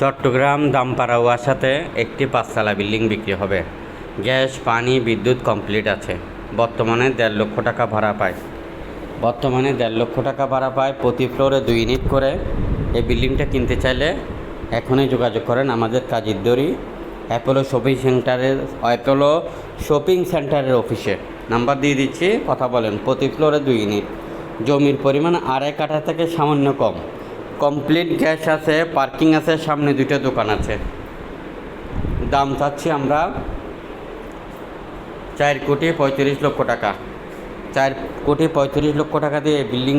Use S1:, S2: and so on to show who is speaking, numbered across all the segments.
S1: চট্টগ্রাম দামপাড়া ওয়াসাতে একটি পাঁচতলা বিল্ডিং বিক্রি হবে। গ্যাস, পানি, বিদ্যুৎ কমপ্লিট আছে। বর্তমানে দেড় লক্ষ টাকা ভাড়া পায়। বর্তমানে দেড় লক্ষ টাকা ভাড়া পায় প্রতি ফ্লোরে দুই ইউনিট করে। এই বিল্ডিংটা কিনতে চাইলে এখনই যোগাযোগ করেন আমাদের কাজের দড়ি, অ্যাপোলো শপিং সেন্টারের, অ্যাপোলো শপিং সেন্টারের অফিসে। নাম্বার দিয়ে দিচ্ছি, কথা বলেন, প্রতি ফ্লোরে দুই ইউনিট। জমির পরিমাণ আড়াই কাঠা থেকে সামান্য কম। কমপ্লিট গ্যাস আছে, পার্কিং আছে, সামনে দুটো দোকান আছে। দাম চাচ্ছি আমরা চার কোটি পঁয়ত্রিশ লক্ষ টাকা। চার কোটি পঁয়ত্রিশ লক্ষ টাকা দিয়ে এই বিল্ডিং,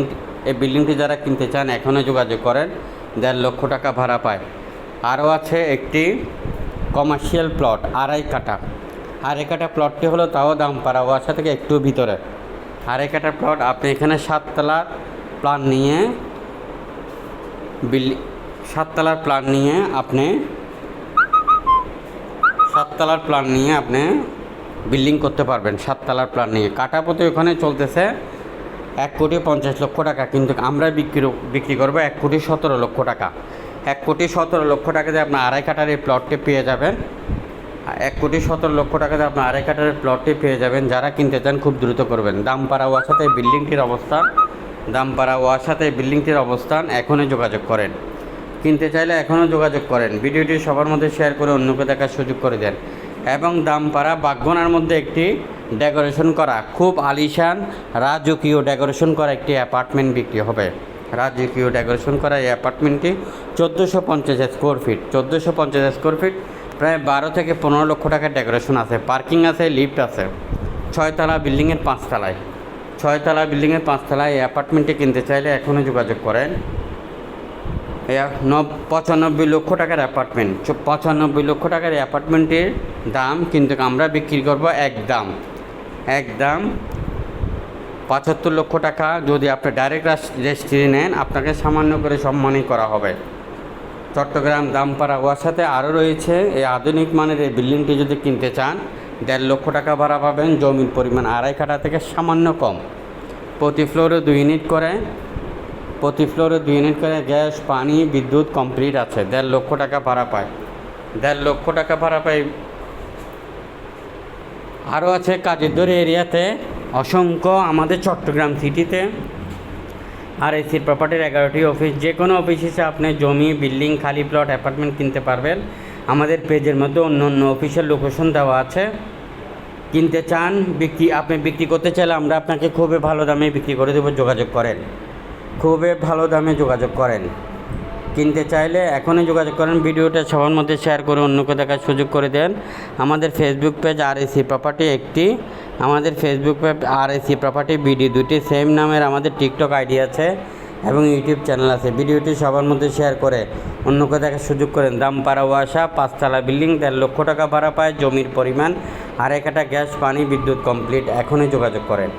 S1: এই বিল্ডিংটি যারা কিনতে চান এখনও যোগাযোগ করেন, দেড় লক্ষ টাকা ভাড়া পায়। আরও আছে একটি কমার্শিয়াল প্লট আড়াই কাটা আড়াই কাটা প্লটটি হলো তাও দাম পাড়া ওয়াসা থেকে একটু ভিতরে। আড়াই কাটা প্লট আপনি এখানে সাততলা প্ল্যান নিয়ে বিল্ডিং সাততলার প্ল্যান নিয়ে আপনি সাততলার প্ল্যান নিয়ে আপনি বিল্ডিং করতে পারবেন, সাততলার প্ল্যান নিয়ে। কাটাপতি ওখানে চলতেছে এক কোটি পঞ্চাশ লক্ষ টাকা, কিন্তু আমরা বিক্রি বিক্রি করব এক কোটি সতেরো লক্ষ টাকা। এক কোটি সতেরো লক্ষ টাকা দিয়ে আপনার আড়াই কাটার এই প্লটটি পেয়ে যাবেন। এক কোটি সতেরো লক্ষ টাকা দিয়ে আপনার আড়াই কাটার প্লটটি পেয়ে যাবেন। যারা কিনতে চান খুব দ্রুত করবেন। দামপাড়া ওয়াসাতে বিল্ডিংটির অবস্থান দামপাড়া ওয়াসাতে বিল্ডিংটির অবস্থান এখনই যোগাযোগ করেন। কিনতে চাইলে এখনও যোগাযোগ করেন। ভিডিওটি সবার মধ্যে শেয়ার করে অন্যকে দেখার সুযোগ করে দেন। এবং দামপাড়া বাগগোনার মধ্যে একটি ডেকোরেশন করা, খুব আলিশান, রাজকীয় ডেকোরেশন করা একটি অ্যাপার্টমেন্ট বিক্রি হবে। রাজকীয় ডেকোরেশন করা এই অ্যাপার্টমেন্টটি চোদ্দোশো পঞ্চাশ স্কোয়ার ফিট। চোদ্দোশো পঞ্চাশ স্কোয়ার ফিট, প্রায় বারো থেকে পনেরো লক্ষ টাকার ডেকোরেশন আছে। পার্কিং আছে, লিফট আছে। ছয়তলা, বিল্ডিংয়ের পাঁচতলায়। ছয়তলা বিল্ডিংয়ের পাঁচতলায় এই অ্যাপার্টমেন্টটি কিনতে চাইলে এখনও যোগাযোগ করেন। পঁচানব্বই লক্ষ টাকার অ্যাপার্টমেন্ট। পঁচানব্বই লক্ষ টাকার অ্যাপার্টমেন্টের দাম কিন্তু আমরা বিক্রি করব এক দাম। এক দাম পঁচাত্তর লক্ষ টাকা যদি আপনি ডাইরেক্ট রেজিস্ট্রি নেন, আপনাকে সামান্য করে সম্মানই করা হবে। চট্টগ্রাম দামপাড়া ওয়াসাতে আরও রয়েছে, এই আধুনিক মানের এই বিল্ডিংটি যদি কিনতে চান দেড় লক্ষ টাকা ভাড়া পাবেন, জমির পরিমাণ আড়াই কাঠা থেকে সামান্য কম। প্রতি ফ্লোরে দুই ইউনিট করে, প্রতি ফ্লোরে দুই ইউনিট করে গ্যাস, পানি, বিদ্যুৎ, কমপ্লিট আছে। দেড় লক্ষ টাকা ভাড়া পায়। দেড় লক্ষ টাকা ভাড়া পায় আরও আছে কাজেরদরি এরিয়াতে, অসংখ্য আমাদের চট্টগ্রাম সিটিতে। আর এসি প্রপার্টির এগারোটি অফিস যে কোনো অফিস এসে আপনি জমি বিল্ডিং খালি প্লট অ্যাপার্টমেন্ট কিনতে পারবেন। আমাদের পেজের মধ্যে অন্য অন্য অফিসের লোকেশন দেওয়া আছে। কিনতে চান, বিক্রি, আপনি বিক্রি করতে চাইলে আমরা আপনাকে খুবই ভালো দামে বিক্রি করে দেবো, যোগাযোগ করেন। খুবই ভালো দামে যোগাযোগ করেন। কিনতে চাইলে এখনই যোগাযোগ করেন, ভিডিওটা সবার মধ্যে শেয়ার করে অন্যকে দেখার সুযোগ করে দেন। আমাদের ফেসবুক পেজ আর এসি প্রপার্টি একটি, আমাদের ফেসবুক পেজ আর এসি প্রপার্টি বিডি দুটি সেম নামের আমাদের টিকটক আইডি আছে। এবং ইউটিউব চ্যানেল আছে। ভিডিওটি সবার মধ্যে শেয়ার করে অন্যকে দেখার সুযোগ করেন। দাম পাড়া ওয়াসা, পাঁচতলা বিল্ডিং দেড় লক্ষ টাকা ভাড়া পায়, জমির পরিমাণ আর একটা গ্যাস পানি, বিদ্যুৎ কমপ্লিট এখনই যোগাযোগ করেন।